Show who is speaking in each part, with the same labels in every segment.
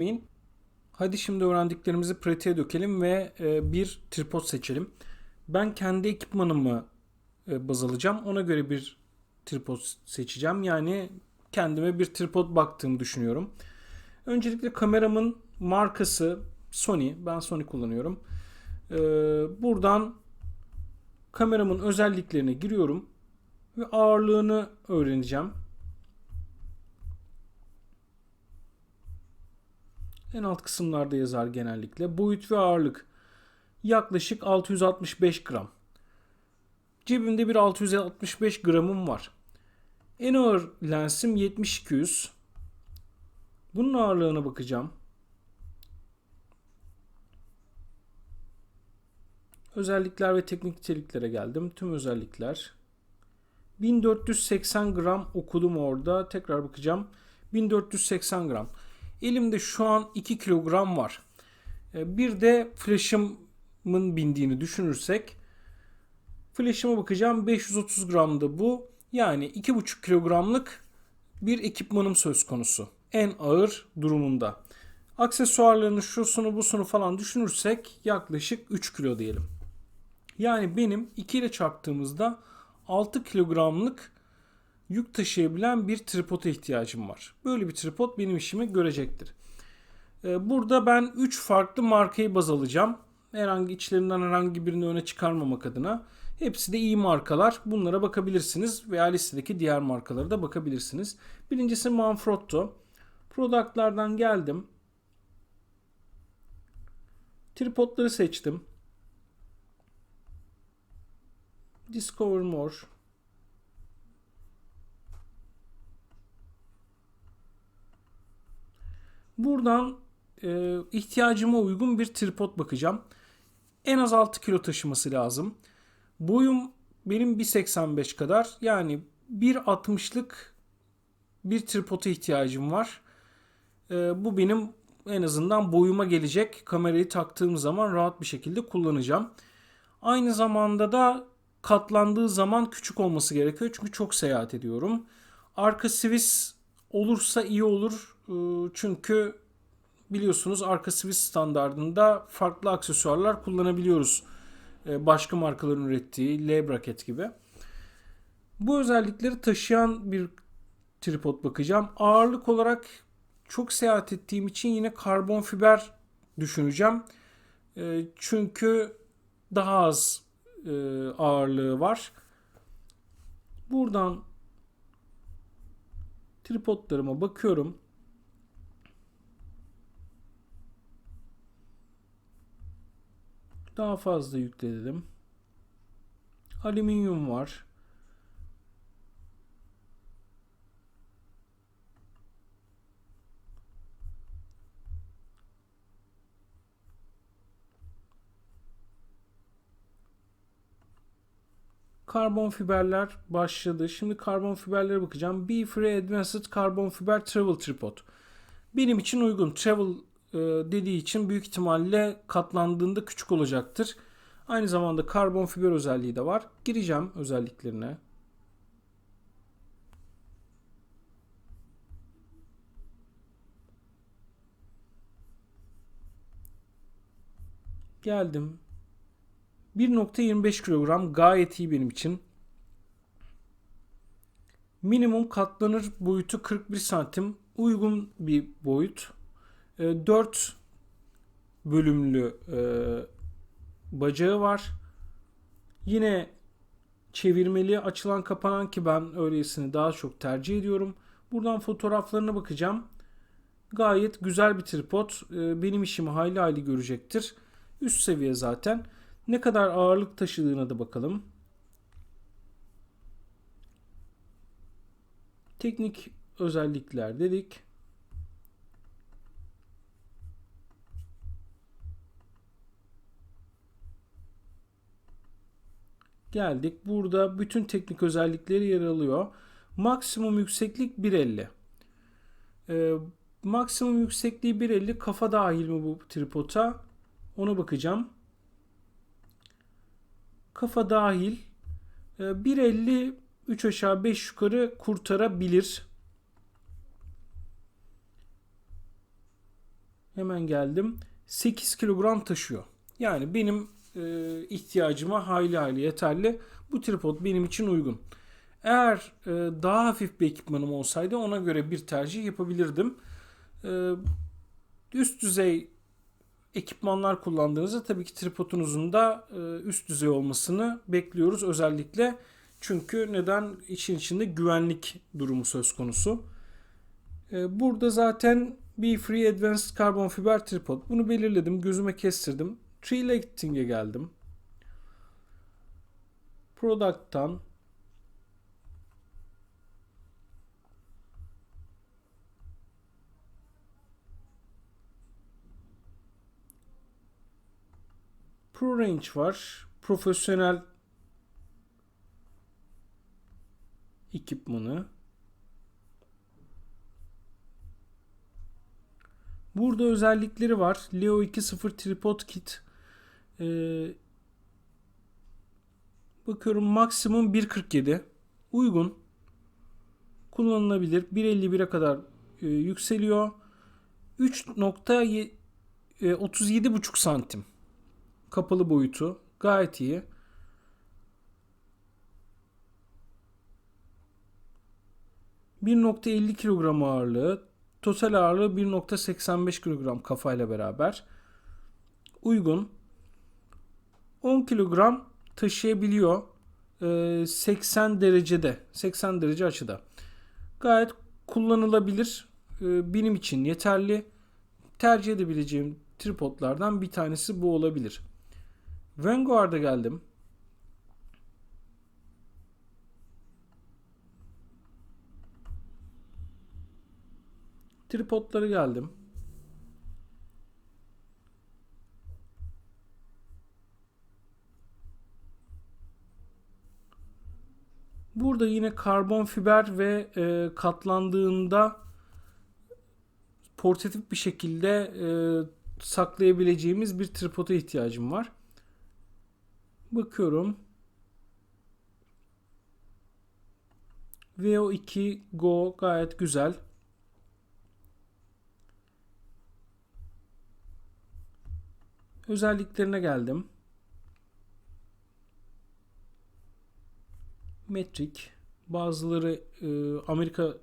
Speaker 1: Beyin. Hadi şimdi öğrendiklerimizi pratiğe dökelim ve e, bir tripod seçelim. Ben kendi ekipmanımı e, baz alacağım. Ona göre bir tripod seçeceğim. Yani kendime bir tripod baktığımı düşünüyorum. Öncelikle kameramın markası Sony. Ben Sony kullanıyorum. E, buradan kameramın özelliklerine giriyorum ve ağırlığını öğreneceğim. En alt kısımlarda yazar genellikle. Boyut ve ağırlık yaklaşık 665 gram. Cebimde bir 665 gramım var. En ağır lensim 70-200. Bunun ağırlığına bakacağım. Özellikler ve teknik niteliklere geldim. Tüm özellikler. 1480 gram okudum orada. Tekrar bakacağım. 1480 gram. Elimde şu an 2 kilogram var. E, bir de flash'ımın bindiğini düşünürsek flash'ıma bakacağım 530 gramda bu. Yani 2,5 kilogramlık bir ekipmanım söz konusu. En ağır durumunda. Aksesuarlarını şusunu busunu falan düşünürsek yaklaşık 3 kilo diyelim. Yani benim 2 ile çarptığımızda 6 kilogramlık yük taşıyabilen bir tripoda ihtiyacım var. Böyle bir tripod benim işimi görecektir. Ee, burada ben 3 farklı markayı baz alacağım. Herhangi içlerinden herhangi birini öne çıkarmamak adına. Hepsi de iyi markalar. Bunlara bakabilirsiniz veya listedeki diğer markalara da bakabilirsiniz. Birincisi Manfrotto. Product'lardan geldim. Tripodları seçtim. Discover More. Buradan e, ihtiyacıma uygun bir tripod bakacağım. En az 6 kilo taşıması lazım. Boyum benim 1.85 kadar. Yani 1.60'lık bir tripoda ihtiyacım var. E, bu benim en azından boyuma gelecek. Kamerayı taktığım zaman rahat bir şekilde kullanacağım. Aynı zamanda da katlandığı zaman küçük olması gerekiyor. Çünkü çok seyahat ediyorum. Arka Swiss olursa iyi olur. Ee, çünkü biliyorsunuz arka Swiss standartında farklı aksesuarlar kullanabiliyoruz. Ee, başka markaların ürettiği L bracket gibi. Bu özellikleri taşıyan bir tripod bakacağım. Ağırlık olarak çok seyahat ettiğim için yine karbon fiber düşüneceğim. Ee, çünkü daha az e, ağırlığı var. Buradan tripodlarıma bakıyorum. Daha fazla yükledim. Alüminyum var. Karbon fiberler başladı. Şimdi karbon fiberlere bakacağım. Be Free Advanced Karbon Fiber Travel Tripod. Benim için uygun. Travel dediği için büyük ihtimalle katlandığında küçük olacaktır. Aynı zamanda karbon fiber özelliği de var. Gireceğim özelliklerine. Geldim. 1.25 kilogram gayet iyi benim için. Minimum katlanır boyutu 41 santim. Uygun bir boyut. 4 e, bölümlü e, bacağı var. Yine çevirmeli açılan kapanan ki ben öylesini daha çok tercih ediyorum. Buradan fotoğraflarına bakacağım. Gayet güzel bir tripod. E, benim işimi hayli hayli görecektir. Üst seviye zaten. Ne kadar ağırlık taşıdığına da bakalım. Teknik özellikler dedik. Geldik. Burada bütün teknik özellikleri yer alıyor. Maksimum yükseklik 1.50. Ee, maksimum yüksekliği 1.50 kafa dahil mi bu tripoda? Ona bakacağım. Kafa dahil. Ee, 1.50 3 aşağı 5 yukarı kurtarabilir. Hemen geldim. 8 kilogram taşıyor. Yani benim e, ihtiyacıma hayli hayli yeterli. Bu tripod benim için uygun. Eğer e, daha hafif bir ekipmanım olsaydı ona göre bir tercih yapabilirdim. E, üst düzey ekipmanlar kullandığınızda tabii ki tripodunuzun da e, üst düzey olmasını bekliyoruz özellikle. Çünkü neden işin içinde güvenlik durumu söz konusu. E, burada zaten Be Free Advanced Carbon Fiber Tripod. Bunu belirledim, gözüme kestirdim. Tree Lighting'e geldim. Product'tan Pro Range var. Profesyonel ekipmanı. Burada özellikleri var. Leo 2.0 Tripod Kit. Ee, bakıyorum maksimum 1.47. Uygun. Kullanılabilir. 1.51'e kadar e, yükseliyor. 3.37.5 santim. Kapalı boyutu. Gayet iyi. ...1.50 kilogram ağırlığı, total ağırlığı 1.85 kilogram kafayla beraber. Uygun. 10 kilogram taşıyabiliyor. 80 derecede, 80 derece açıda. Gayet kullanılabilir. Benim için yeterli. Tercih edebileceğim tripodlardan bir tanesi bu olabilir. Vanguard'a geldim. Tripodlara geldim. Burada yine karbon fiber ve e, katlandığında portatif bir şekilde e, saklayabileceğimiz bir tripoda ihtiyacım var. Bakıyorum. VO2 Go gayet güzel. Özelliklerine geldim. Metrik. Bazıları e, Amerika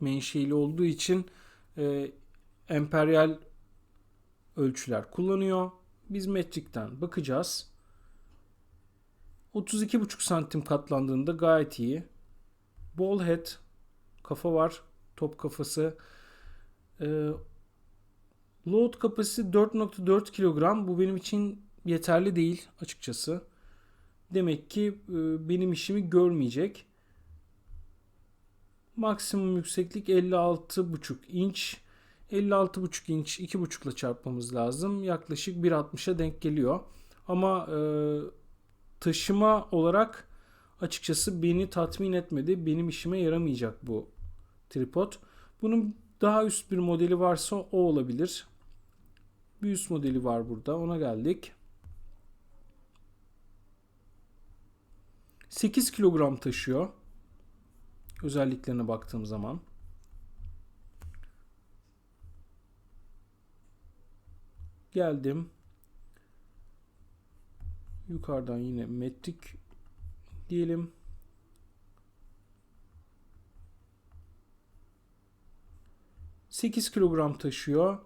Speaker 1: menşeili olduğu için e, emperyal ölçüler kullanıyor. Biz metrikten bakacağız. 32,5 santim katlandığında gayet iyi. Ball head kafa var. Top kafası. Ee, load kapasitesi 4.4 kilogram. Bu benim için yeterli değil açıkçası. Demek ki e, benim işimi görmeyecek. Maksimum yükseklik 56,5 inç. 56,5 inç 2,5 ile çarpmamız lazım. Yaklaşık 1.60'a denk geliyor. Ama e, taşıma olarak açıkçası beni tatmin etmedi. Benim işime yaramayacak bu tripod. Bunun daha üst bir modeli varsa o olabilir. Bir üst modeli var burada. Ona geldik. 8 kilogram taşıyor. Özelliklerine baktığım zaman. Geldim. Yukarıdan yine metrik diyelim. Sekiz kilogram taşıyor.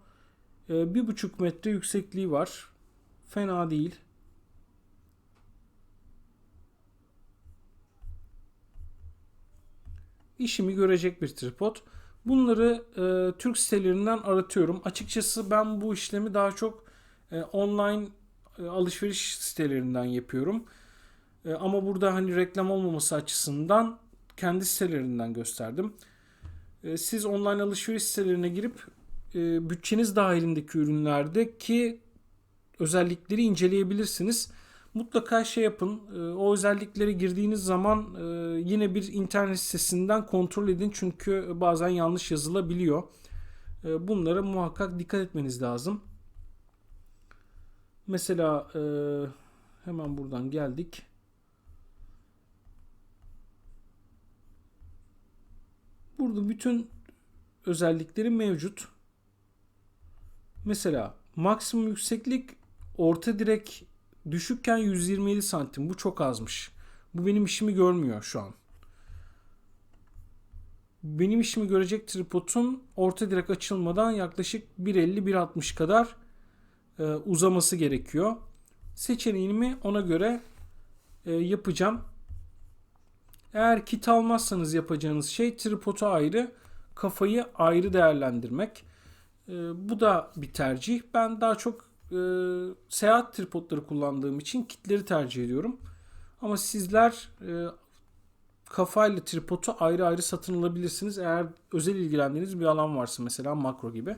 Speaker 1: Ee, bir buçuk metre yüksekliği var. Fena değil. İşimi görecek bir tripod. Bunları e, Türk sitelerinden aratıyorum. Açıkçası ben bu işlemi daha çok e, online e, alışveriş sitelerinden yapıyorum. E, ama burada hani reklam olmaması açısından kendi sitelerinden gösterdim. E, siz online alışveriş sitelerine girip bütçeniz dahilindeki ürünlerdeki özellikleri inceleyebilirsiniz. Mutlaka şey yapın. O özelliklere girdiğiniz zaman yine bir internet sitesinden kontrol edin. Çünkü bazen yanlış yazılabiliyor. Bunlara muhakkak dikkat etmeniz lazım. Mesela e, hemen buradan geldik. Burada bütün özellikleri mevcut. Mesela maksimum yükseklik orta direk düşükken 127 santim. Bu çok azmış. Bu benim işimi görmüyor şu an. Benim işimi görecek tripodun orta direk açılmadan yaklaşık 1.50-1.60 kadar e, uzaması gerekiyor. Seçeneğimi ona göre e, yapacağım. Eğer kit almazsanız yapacağınız şey tripodu ayrı, kafayı ayrı değerlendirmek. E, bu da bir tercih. Ben daha çok e, seyahat tripodları kullandığım için kitleri tercih ediyorum. Ama sizler e, kafayla tripodu ayrı ayrı satın alabilirsiniz. Eğer özel ilgilendiğiniz bir alan varsa mesela makro gibi.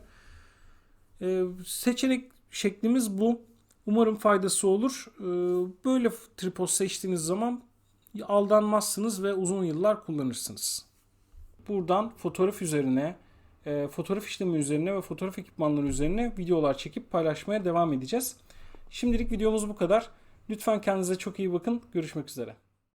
Speaker 1: E, seçenek şeklimiz bu. Umarım faydası olur. E, böyle tripod seçtiğiniz zaman aldanmazsınız ve uzun yıllar kullanırsınız. Buradan fotoğraf üzerine, e, fotoğraf işlemi üzerine ve fotoğraf ekipmanları üzerine videolar çekip paylaşmaya devam edeceğiz. Şimdilik videomuz bu kadar. Lütfen kendinize çok iyi bakın. Görüşmek üzere.